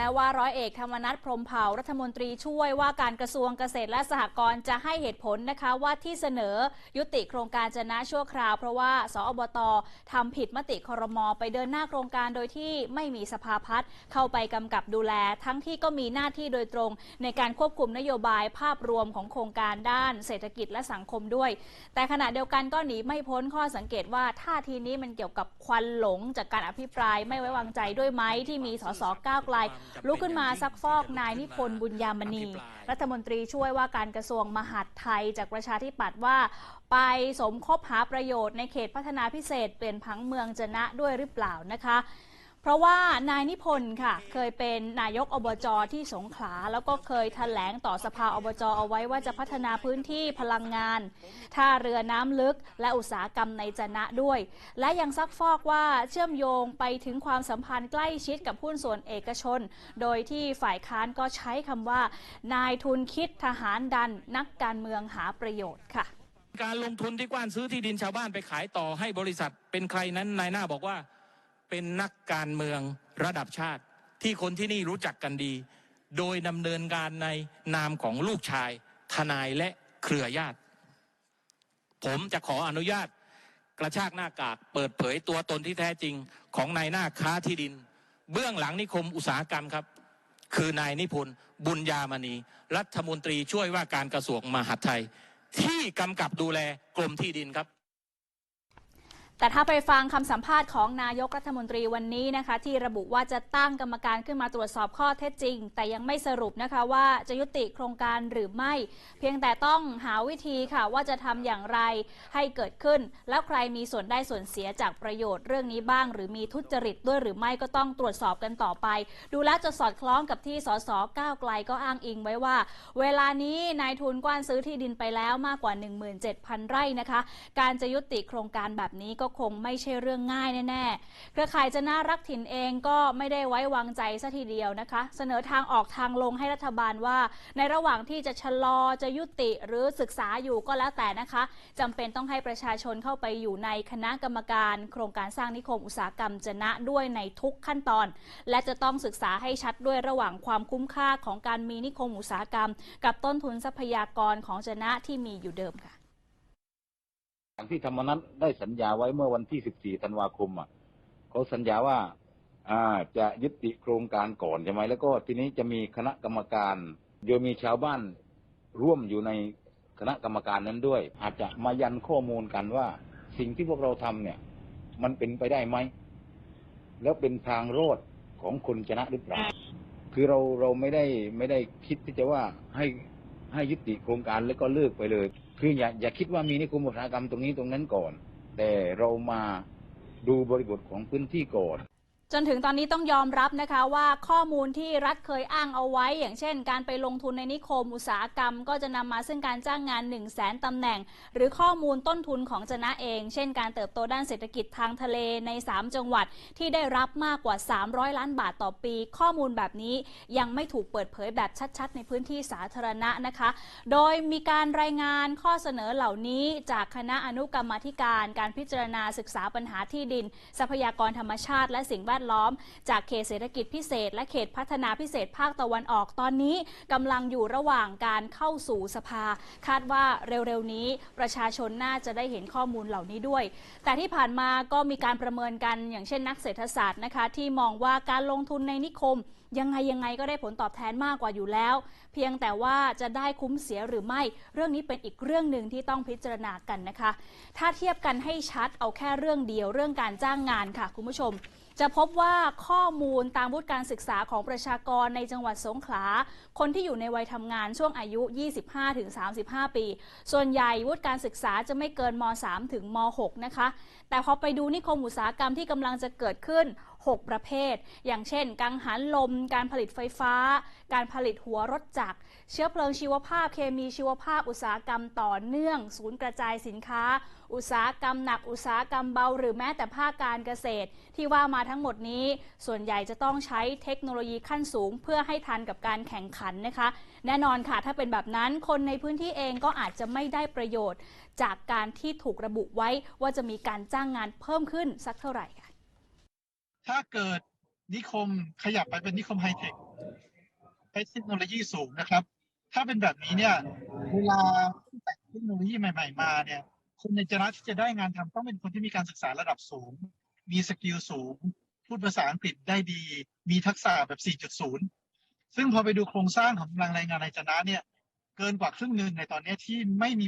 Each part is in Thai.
ม้ว่าร้อยเอกธรรมนัฐพรมเผ่ารัฐมนตรีช่วยว่าการกระทรวงเกษตรและสหกรณ์จะให้เหตุผลนะคะว่าที่เสนอยุติโครงการจะนะชั่วคราว เพราะว่าสอบตทำผิดมติครมไปเดินหน้าโครงการโดยที่ไม่มีสภาพัฒน์เข้าไปกำกับดูแล ทั้งที่ก็มีหน้าที่โดยตรง ในการควบคุมนโยบายภาพรวมของโครงการด้านเศรษฐกิจและสังคมด้วย แต่ขณะเดียวกันก็หนีไม่พ้นข้อสังเกตว่าท่าทีนี้มันเกี่ยวกับควันหลงจากการอภิปรายไม่ไว้วางใจด้วยไหมที่มีสสก้าวไกลลุกขึ้นมาซักฟอกนายนิพนธ์บุญยามณี รัฐมนตรีช่วยว่าการกระทรวงมหาดไทยจากประชาธิปัตย์ว่า ไปสมคบหาประโยชน์ในเขตพัฒนาพิเศษเปลี่ยนผังเมืองจะนะด้วยหรือเปล่านะคะ เพราะว่านายนิพนธ์ค่ะ เคยเป็นนายกอบจที่สงขลา แล้วก็เคยแถลงต่อสภาอบจเอาไว้ว่าจะพัฒนาพื้นที่พลังงานท่าเรือน้ำลึก และอุตสาหกรรมในจนะด้วย และยังซักฟอกว่าเชื่อมโยงไปถึงความสัมพันธ์ใกล้ชิดกับหุ้นส่วนเอกชน โดยที่ฝ่ายค้านก็ใช้คำว่า นายทุนคิดทหารดันนักการเมืองหาประโยชน์ค่ะ การลงทุนที่กว้านซื้อที่ดินชาวบ้านไปขายต่อให้บริษัทเป็นใครนั้นนายหน้าบอกว่า เป็นนักการเมืองระดับชาติที่คนที่นี่รู้จักกันดี โดยดำเนินการในนามของลูกชาย ทนายและเครือญาติ ผมจะขออนุญาตกระชากหน้ากากเปิดเผยตัวตนที่แท้จริงของนายหน้าค้าที่ดิน เบื้องหลังนิคมอุตสาหกรรมครับ คือนายนิพนธ์บุญญามณี รัฐมนตรีช่วยว่าการกระทรวงมหาดไทย ที่กำกับดูแลกรมที่ดินครับ แต่ถ้าไปฟังคำสัมภาษณ์ของนายกรัฐมนตรีวันนี้นะคะ ที่ระบุว่าจะตั้งกรรมการขึ้นมาตรวจสอบข้อเท็จจริง แต่ยังไม่สรุปนะคะว่าจะยุติโครงการหรือไม่ เพียงแต่ต้องหาวิธีค่ะว่าจะทำอย่างไรให้เกิดขึ้น แล้วใครมีส่วนได้ส่วนเสียจากประโยชน์เรื่องนี้บ้าง หรือมีทุจริตด้วยหรือไม่ก็ต้องตรวจสอบกันต่อไป ดูแลจะสอดคล้องกับที่สสก้าวไกลก็อ้างอิงไว้ว่า เวลานี้นายทุนกว้านซื้อที่ดินไปแล้วมากกว่า 17,000 ไร่นะคะ การจะยุติโครงการแบบนี้ก็คงไม่ใช่เรื่องง่ายแน่ๆ เครือข่ายจะน่ารักถิ่นเองก็ไม่ได้ไว้วางใจซะทีเดียวนะคะ เสนอทางออกทางลงให้รัฐบาลว่า ในระหว่างที่จะชะลอจะยุติหรือศึกษาอยู่ก็แล้วแต่นะคะจำเป็นต้องให้ประชาชนเข้าไปอยู่ในคณะกรรมการโครงการสร้างนิคมอุตสาหกรรมจะนะด้วยในทุกขั้นตอน และจะต้องศึกษาให้ชัดด้วยระหว่างความคุ้มค่าของการมีนิคมอุตสาหกรรม กับต้นทุนทรัพยากรของจะนะที่มีอยู่เดิมค่ะางที่ธรรมนัฐได้สัญญาไว้เมื่อวันที่ 14 ธันวาคมอะเขาสัญญาว่า อ่าจะยุติโครงการก่อนใช่ไหมแล้วก็ทีนี้จะมีคณะกรรมการ โดยมีชาวบ้านร่วมอยู่ในคณะกรรมการนั้นด้วย อาจจะมายันข้อมูลกันว่า สิ่งที่พวกเราทำเนี่ย มันเป็นไปได้ไหม แล้วเป็นทางรอดของคนชนะหรือเปล่าคือเราเราไม่ได้ไม่ได้คิดที่จะว่าให้ให้ยุติโครงการแล้วก็เลิกไปเลย คืออย่าอย่าคิดว่ามีนิคมอุตสาหกรรมตรงนี้ตรงนั้นก่อนแต่เรามาดูบริบทของพื้นที่ก่อน จนถึงตอนนี้ต้องยอมรับนะคะว่าข้อมูลที่รัฐเคยอ้างเอาไว้ อย่างเช่น การไปลงทุนในนิคมอุตสาหกรรม ก็จะนำมาซึ่งการจ้างงาน 1 0 0 0 0แสนตำแหน่ง หรือข้อมูลต้นทุนของจนะเอง เช่น การเติบโตด้านเศรษฐกิจทางทะเลใน 3 จังหวัดที่ได้รับมากกว่า 300 ล้านบาทต่อปี ข้อมูลแบบนี้ยังไม่ถูกเปิดเผยแบบชัดๆ ในพื้นที่สาธารณะนะคะ โดยมีการรายงานข้อเสนอเหล่านี้ จากคณะอนุกรรมาธิการ การพิจารณาศึกษาปัญหาที่ดิน ทรัพยากรธรรมชาติ และสิ่งแวดล้อม จากเขตเศรษฐกิจพิเศษ และเขตพัฒนาพิเศษภาคตะวันออกตอนนี้กำลังอยู่ระหว่างการเข้าสู่สภา คาดว่าเร็วๆนี้ประชาชนน่าจะได้เห็นข้อมูลเหล่านี้ด้วย แต่ที่ผ่านมาก็มีการประเมินกันอย่างเช่นนักเศรษฐศาสตร์นะคะ ที่มองว่าการลงทุนในนิคม ยังไงยังไงก็ได้ผลตอบแทนมากกว่าอยู่แล้ว เพียงแต่ว่าจะได้คุ้มเสียหรือไม่ เรื่องนี้เป็นอีกเรื่องหนึ่งที่ต้องพิจารณากันนะคะ ถ้าเทียบกันให้ชัดเอาแค่เรื่องเดียวเรื่องการจ้างงานค่ะคุณผู้ชม จะพบว่าข้อมูลตามวุฒิการศึกษาของประชากรในจังหวัดสงขลา คนที่อยู่ในวัยทำงานช่วงอายุ 25-35 ปี ส่วนใหญ่วุฒิการศึกษาจะไม่เกินม 3 ถึงม 6 นะคะ แต่พอไปดูนิคมอุตสาหกรรมที่กำลังจะเกิดขึ้น 6 ประเภท อย่างเช่น กังหันลม การผลิตไฟฟ้า การผลิตหัวรถจักร เชื้อเพลิงชีวภาพ เคมีชีวภาพ อุตสาหกรรมต่อเนื่อง ศูนย์กระจายสินค้า อุตสาหกรรมหนัก อุตสาหกรรมเบา หรือแม้แต่ภาคการเกษตร ที่ว่ามาทั้งหมดนี้ ส่วนใหญ่จะต้องใช้เทคโนโลยีขั้นสูง เพื่อให้ทันกับการแข่งขันนะคะ แน่นอนค่ะ ถ้าเป็นแบบนั้นคนในพื้นที่เองก็อาจจะไม่ได้ประโยชน์ จากการที่ถูกระบุไว้ว่าจะมีการจ้างงานเพิ่มขึ้นสักเท่าไหร่ค่ะ ถ้าเกิดนิคมขยับไปเป็นนิคมไฮเทคใช้เทคโนโลยีสูงนะครับ ถ้าเป็นแบบนี้เนี่ย เวลาแต่เทคโนโลยีใหม่ ๆ มาเนี่ยคนในจนะที่จะได้งานทำต้องเป็นคนที่มีการศึกษาระดับสูง มีสกิลสูง พูดภาษาอังกฤษได้ดี มีทักษะแบบ 4.0 ซึ่งพอไปดูโครงสร้างของกำลังแรงงานในจนะเนี่ยเกินกว่าครึ่งหนึ่งในตอนนี้ที่ไม่มี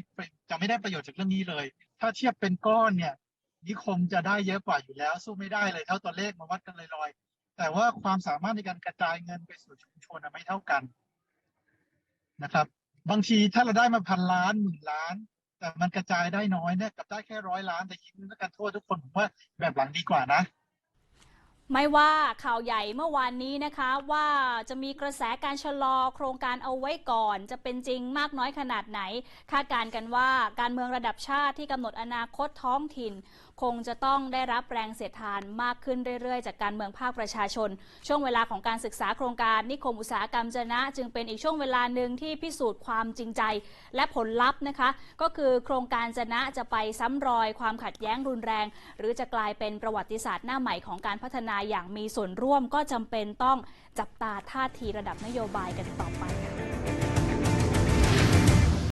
จะไม่ได้ประโยชน์จากเรื่องนี้เลย ถ้าเทียบเป็นก้อนเนี่ย นิคมจะได้เยอะกว่าอยู่แล้ว สู้ไม่ได้เลยเท่าตัวเลขมาวัดกันลอยๆแต่ว่าความสามารถในการกระจายเงินไปสู่ชุมชนไม่เท่ากันนะครับ บางทีถ้าเราได้มาพันล้านหมื่นล้าน แต่มันกระจายได้น้อยเนี่ยกับได้แค่ร้อยล้านแต่ยิ้มแล้วกันโทษทุกคนผมว่าแบบหลังดีกว่านะไม่ว่าข่าวใหญ่เมื่อวานนี้นะคะว่าจะมีกระแสการชะลอโครงการเอาไว้ก่อน จะเป็นจริงมากน้อยขนาดไหน คาดการณ์กันว่าการเมืองระดับชาติที่กำหนดอนาคตท้องถิ่นคงจะต้องได้รับแรงเสียดทานมากขึ้นเรื่อยๆ จากการเมืองภาคประชาชน ช่วงเวลาของการศึกษาโครงการนิคมอุตสาหกรรมจนะ จึงเป็นอีกช่วงเวลาหนึ่งที่พิสูจน์ความจริงใจ และผลลัพธ์นะคะ ก็คือโครงการจนะจะไปซ้ำรอยความขัดแย้งรุนแรง หรือจะกลายเป็นประวัติศาสตร์หน้าใหม่ของการพัฒนาอย่างมีส่วนร่วมก็จำเป็นต้องจับตาท่าทีระดับนโยบายกันต่อไปค่ะ